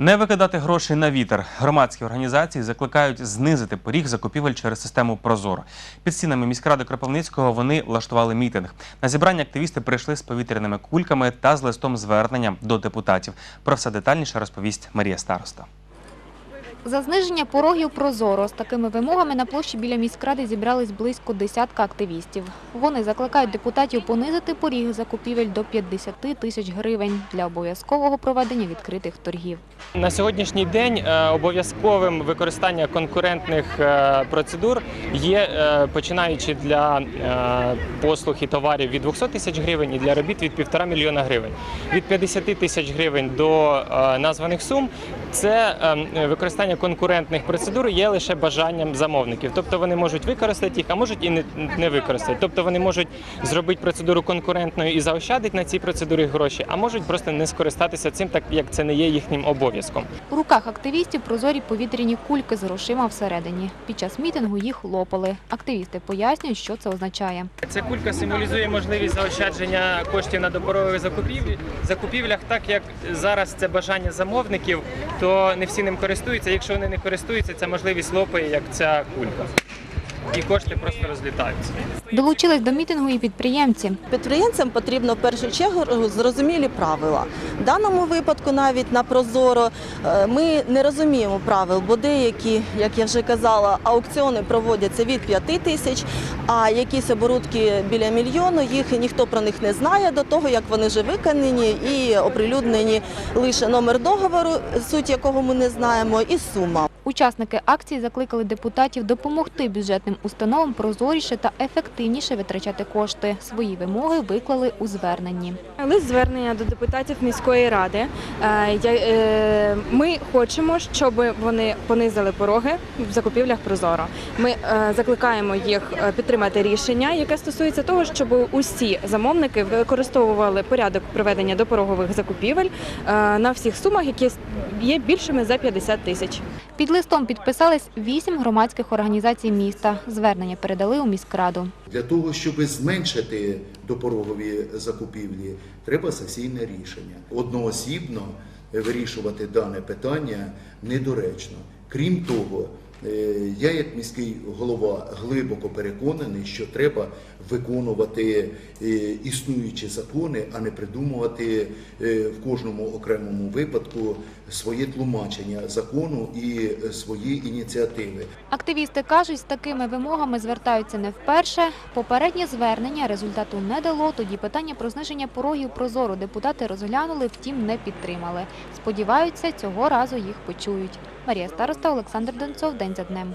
Не викидати гроші на вітер. Громадські організації закликають знизити поріг закупівель через систему Прозоро. Під стінами міськради Кропивницького вони влаштували мітинг. На зібрання активісти прийшли з повітряними кульками та з листом звернення до депутатів. Про все детальніше розповість Марія Староста. За зниження порогів прозоро з такими вимогами на площі біля міськради зібрались близько десятка активістів. Вони закликають депутатів понизити поріг закупівель до 50 тисяч гривень для обов'язкового проведення відкритих торгів. На сьогоднішній день е, обов'язковим використання конкурентних е, процедур є е, починаючи для послуг і товарів від 200 тисяч гривень і для робіт від 1,5 мільйона гривень. Від 50 тисяч гривень до названих сум це е, використання конкурентних процедур є лише бажанням замовників. Тобто вони можуть використати їх, а можуть і не, не використати. Тобто вони можуть зробити процедуру конкурентною і заощадити на цій процедурі гроші, а можуть просто не скористатися цим, так як це не є їхнім обов'язком. У руках активістів прозорі повітряні кульки з грошима всередині. Під час мітингу їх лопали. Активісти пояснюють, що це означає. Ця кулька символізує можливість заощадження коштів на допорових закупівлях, так як зараз це бажання замовників, то не всі ним користуються. Якщо вони не користуються, ця можливість лопає, як ця кулька. І кошти просто розлітаються. Долучились до мітингу і підприємці. Підприємцям потрібно в першу чергу зрозумілі правила. В даному випадку навіть на Прозоро е, ми не розуміємо правил, бо деякі, як я вже казала, аукціони проводяться від 5 тисяч, а якісь оборудки біля мільйону, їх ніхто про них не знає до того, як вони вже виконані і оприлюднені лише номер договору, суть якого ми не знаємо, і сума. Учасники акції закликали депутатів допомогти бюджетним установам прозоріше та ефективніше витрачати кошти. Свої вимоги виклали у зверненні. Лист звернення до депутатів міської ради. Е, е, Ми хочемо, щоб вони понизили пороги в закупівлях Прозоро. Ми е, закликаємо їх підтримати рішення, яке стосується того, щоб усі замовники використовували порядок проведення допорогових закупівель на всіх сумах, які є більшими за 50 тисяч. Під листом підписались вісім громадських організацій міста. Звернення передали у міськраду. Для того, щоб зменшити допорогові закупівлі, треба сесійне рішення. Одноосібно вирішувати дане питання недоречно. Крім того, я як міський голова глибоко переконаний, що треба виконувати е, існуючі закони, а не придумувати е, в кожному окремому випадку своє тлумачення закону і е, свої ініціативи. Активісти кажуть, з такими вимогами звертаються не вперше. Попереднє звернення результату не дало. Тоді питання про зниження порогів прозоро депутати розглянули, втім не підтримали. Сподіваються, цього разу їх почують. Марія Староста, Олександр Донцов. День за днем.